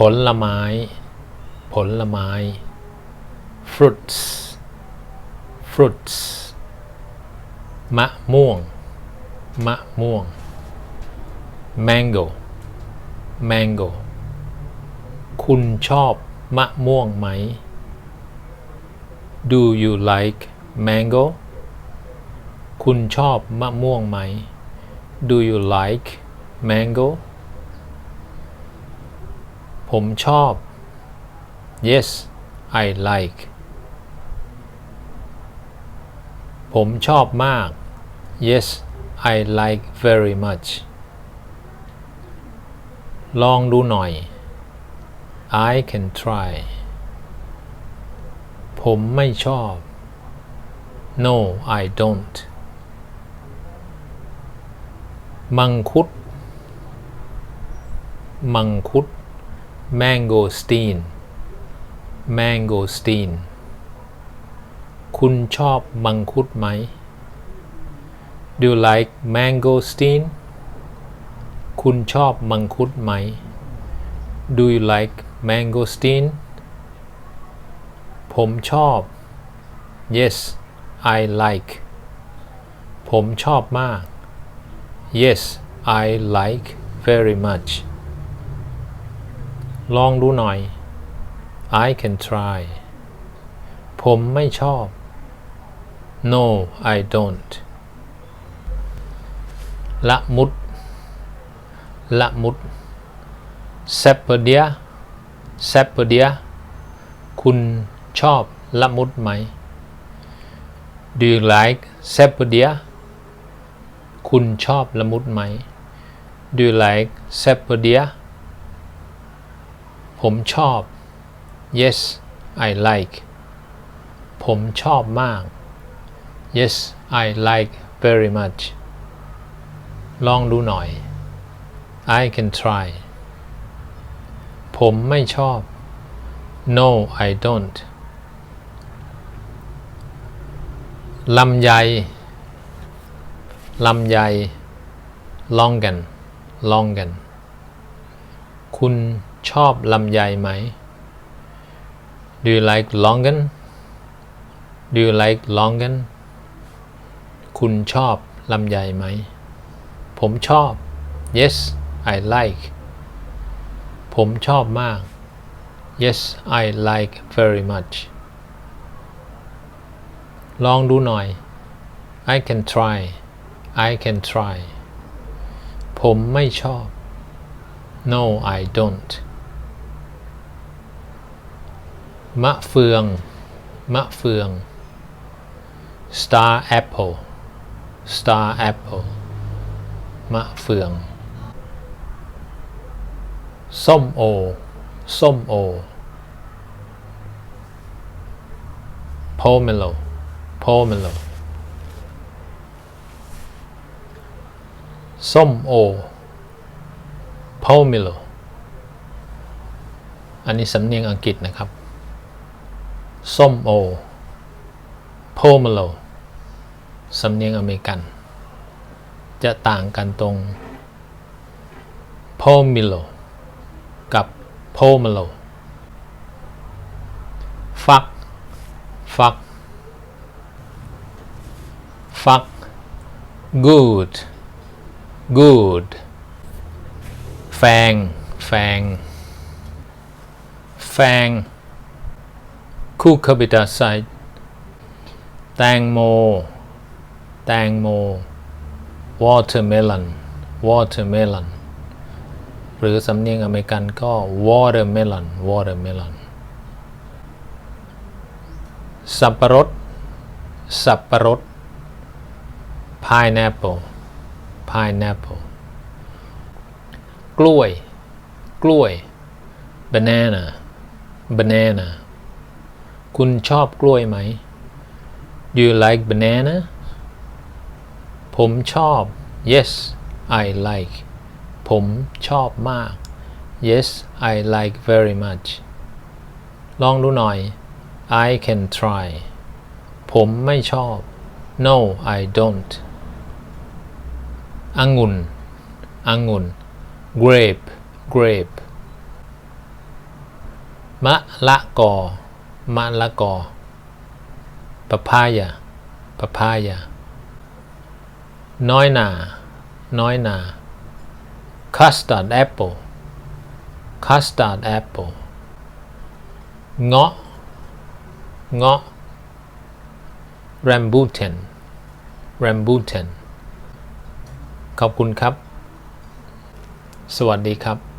ผลไม้ ผลไม้ fruits fruits มะม่วง มะม่วง mango mango คุณชอบมะม่วงไหม Do you like mango คุณชอบมะม่วงไหม Do you like mango ผมชอบ Yes I like ผมชอบมาก Yes I like very much ลองดูหน่อย I can try ผมไม่ชอบ No I don't มังคุด มังคุด mangosteen mangosteen คุณชอบมังคุดไหม Do you like mangosteen คุณชอบมังคุดไหม Do you like mangosteen ผมชอบ Yes I like ผมชอบมาก Yes I like very much ลองดูหน่อย I can try ผมไม่ชอบ No I don't ละมุด ละมุด s e p e d i a s e p e d i a คุณชอบละมุดไหม Do you like s e p e d i a คุณชอบละมุดไหม Do you like s e p e d i a ผมชอบ Yes I like ผมชอบมาก Yes I like very much ลองดูหน่อย I can try ผมไม่ชอบ No I don't ลำไย ลำไย longan longan คุณ ชอบลำไยไหม Do you like longan Do you like longan คุณชอบลำไยไหม ผมชอบ Yes I like ผมชอบมาก Yes I like very much ลองดูหน่อย I can try I can try ผมไม่ชอบ No I don't มะเฟือง มะเฟือง star apple star apple มะเฟือง ส้มโอ ส้มโอ pomelo pomelo ส้มโอ pomelo อันนี้สำเนียงอังกฤษนะครับ ส้มโอ pomelo สำเนียงอเมริกัน จะต่างกันตรง pomelo กับ pomelo ฟัก ฟัก ฟัก good good แฟง แฟง แฟง คูคาบิตาไซด์แตงโม แตงโม watermelon watermelon หรือสำเนียงอเมริกันก็ watermelon watermelon สับปะรด สับปะรด pineapple pineapple กล้วย กล้วย banana banana คุณชอบกล้วยไหม you like banana ผมชอบ Yes I like ผมชอบมาก Yes I like very much ลองดูหน่อย I can try ผมไม่ชอบ No I don't องุ่นองุ่น grape grape มะละกอ มะละกอปะพายาปะพายาน้อยนา น้อยนา custard apple custard apple เงาะ เงาะ rambutan rambutan ขอบคุณครับ สวัสดีครับ